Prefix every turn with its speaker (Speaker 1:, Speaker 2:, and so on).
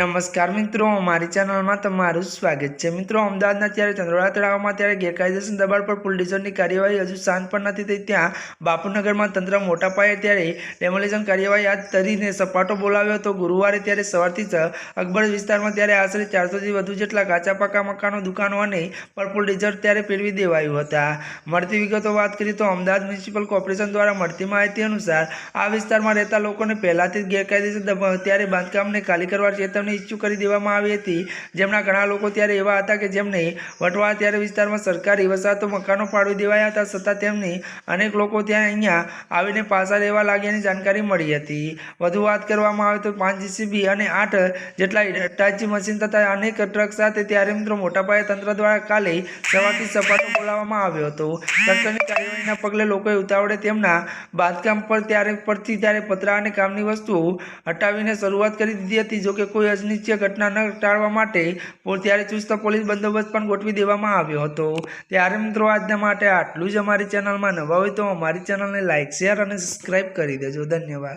Speaker 1: નમસ્કાર મિત્રો અમારી ચેનલમાં તમારું સ્વાગત છે. મિત્રો, અમદાવાદના ત્યારે ચંદ્રોળા તળાવમાં ત્યારે ગેરકાયદેસર દબાણ પર પુલડીઝરની કાર્યવાહી હજુ શાંત પણ નથી થઈ. ત્યાં બાપુનગરમાં તંત્ર મોટા પાયે ત્યારે ડેમોલેશન કાર્યવાહી હાથ ધરીને સપાટો બોલાવ્યો હતો. ગુરુવારે ત્યારે સવારથી જ અકબર વિસ્તારમાં ત્યારે આશરે ચારસોથી વધુ જેટલા કાચા પાકા મકાનો, દુકાનો અને પર્પુલ ડીઝલ ત્યારે પેળવી દેવાયું હતા. મળતી વિગતો વાત કરીએ તો અમદાવાદ મ્યુનિસિપલ કોર્પોરેશન દ્વારા મળતી માહિતી અનુસાર આ વિસ્તારમાં રહેતા લોકોને પહેલાથી જ ગેરકાયદેસર ત્યારે બાંધકામને ખાલી કરવા ચેતવણી ઇસ્યુ કરી દેવામાં આવી હતી. જેમના ઘણા લોકો ત્યારે એવા હતા કે જેમને વટવા ત્યારે વિસ્તારમાં સરકારી વસાહતો મકાનો ફાળવી દેવાયા હતા. છતાં તેમની અનેક લોકો ત્યાં અહીંયા આવીને પાછા રહેવા લાગ્યાની જાણકારી મળી હતી. વધુ વાત કરવામાં આવે તો પાંચ જીસીબી અને આઠ જેટલા હિટાચી મશીન તથા અનેક ટ્રક સાથે ત્યારે મિત્રો મોટા પાયે તંત્ર દ્વારા કાલે સવારથી સપાટો બોલાવવામાં આવ્યો હતો. તંત્રની કાર્યવાહીના પગલે લોકોએ ઉતાવળે તેમના બાંધકામ પર ત્યારે પરથી ત્યારે પતરા અને કામની વસ્તુઓ હટાવીને શરૂઆત કરી દીધી હતી. જોકે કોઈ અનિચ્છનીય ઘટના ટાળવા માટે ત્યારે ચુસ્ત પોલીસ બંદોબસ્ત પણ ગોઠવી દેવામાં આવ્યો હતો. ત્યારે મિત્રો આજના માટે આટલું જ અમારી ચેનલમાં નવા હોય તો અમારી ચેનલને લાઇક શેર અને સબસ્ક્રાઈબ કરી દેજો. ધન્યવાદ.